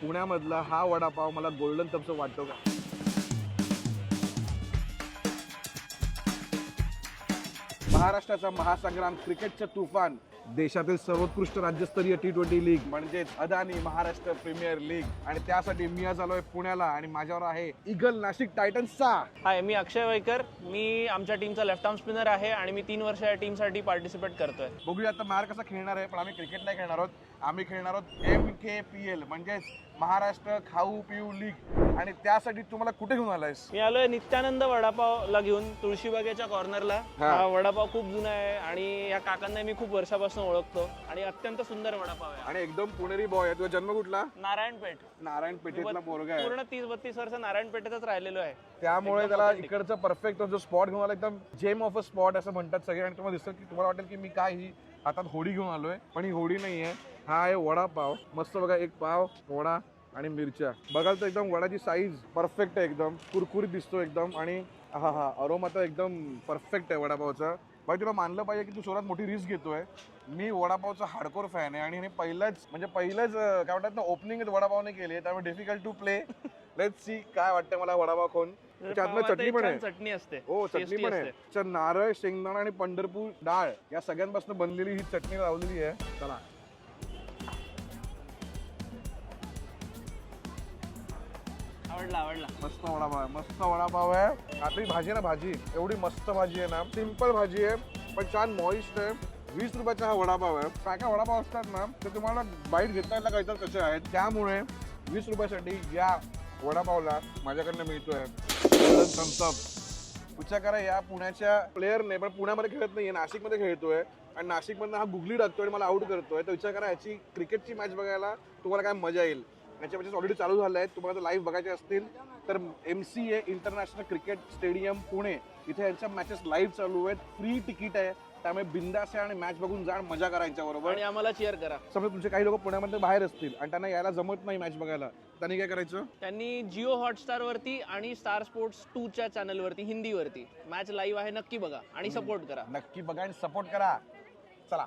पुण्यामधला हा वडापाव मला गोल्डन कपचा वाटतो का? महाराष्ट्राचा महासंग्राम क्रिकेटचं तुफान देशातील सर्वोत्कृष्ट राज्यस्तरीय टी ट्वेंटी लीग म्हणजेच अदानी महाराष्ट्र प्रीमियर लीग आणि त्यासाठी मी आज आलोय पुण्याला आणि माझ्यावर आहे इगल नाशिक टायटन्सचा हाय मी अक्षय वैकर. मी आमच्या टीमचा लेफ्ट आर्म स्पिनर आहे आणि मी तीन वर्ष या टीमसाठी पार्टिसिपेट करतोय. बघूया आता मार कसा खेळणार आहे पण आम्ही क्रिकेट नाही खेळणार आहोत. आम्ही खेळणार आहोत एम के पी एल म्हणजेच महाराष्ट्र खाऊ पिऊ लीग आणि त्यासाठी तुम्हाला कुठे घेऊन आलायस? मी आलोय नित्यानंद वडापावला घेऊन तुळशीबागेच्या कॉर्नरला हा. वडापाव खूप जुना आहे आणि या काकांना मी खूप वर्षापासून ओळखतो आणि अत्यंत सुंदर वडापाव आहे. आणि एकदम पुणेरी बॉय आहे. तुझा जन्म कुठला? नारायणपेठ. नारायण पेठेतला पोरगा आहे. पूर्ण तीस बत्तीस वर्ष नारायणपेठेतच राहिलेलो आहे. त्यामुळे त्याला. इकडचं परफेक्ट जो स्पॉट घेऊन आला एकदम जेम ऑफ अ स्पॉट असं म्हणतात सगळे. आणि तुम्हाला दिसतं की तुम्हाला वाटेल की मी काय ही हातात होडी घेऊन आलोय. पण ही होडी नाहीये हा आहे वडापाव. मस्त बघा एक पाव वडा आणि मिरच्या. बघाल तर एकदम वडाची साईज परफेक्ट आहे एकदम. कुरकुरीत दिसतो एकदम. आणि हा हा अरोमा तर एकदम परफेक्ट आहे वडापावचा. बाई तुला मानलं पाहिजे की तू सर्वात मोठी रिस्क घेतोय. मी वडापावचा हार्डकोर फॅन आहे आणि हिने पहिलंच म्हणजे पहिलंच काय म्हणतात ना ओपनिंग वडापावने केली आहे त्यामुळे difficult to play let see काय वाटतं मला वडापाव खाऊन. पावात चटणी पण आहे. चटणी असते. हो चटणी पण आहे. नारळ शेंगदाणा आणि पंढरपूर डाळ या सगळ्यांपासून बनलेली ही चटणी लावलेली आहे. चला. आवडला आवडला. मस्त वडापाव आहे मस्त वडापाव आहे. आपली भाजी आहे ना भाजी. एवढी मस्त भाजी आहे ना. सिंपल भाजी आहे पण छान मॉइस्ट आहे. वीस रुपयाचा हा वडापाव आहे. काय काय वडापाव असतात ना ते तुम्हाला बाईट घेता येईल काहीतरी कसे आहेत. त्यामुळे वीस रुपयासाठी या वडापावला माझ्याकडनं मिळतोय. थम्सअप विचार करा या पुण्याच्या प्लेअरने पण पुण्यामध्ये खेळत नाहीये नाशिकमध्ये खेळतोय. आणि नाशिकमधनं हा गुगली टाकतोय आणि मला आउट करतोय. तर विचार करा याची क्रिकेटची मॅच बघायला तुम्हाला काय मजा येईल. याच्या मॅचेस ऑलरेडी चालू झाल्या आहेत. तुम्हाला लाईव्ह बघायचे असतील तर M C A international cricket stadium Pune इथे यांच्या मॅचेस लाईव्ह चालू आहेत. फ्री तिकीट आहे. त्यामुळे बिंदास आहे आणि मॅच बघून जा मजा करा यांच्याबरोबर आणि आम्हाला चेअर करा. समजा तुमचे काही लोक पुण्यामध्ये बाहेर असतील आणि त्यांना यायला जमत नाही मॅच बघायला त्यांनी काय करायचं? त्यांनी जिओ हॉटस्टार वरती आणि स्टार स्पोर्ट्स टू च्या चॅनल वरती हिंदीवरती मॅच लाईव्ह आहे नक्की बघा आणि सपोर्ट करा. नक्की बघा आणि सपोर्ट करा. चला.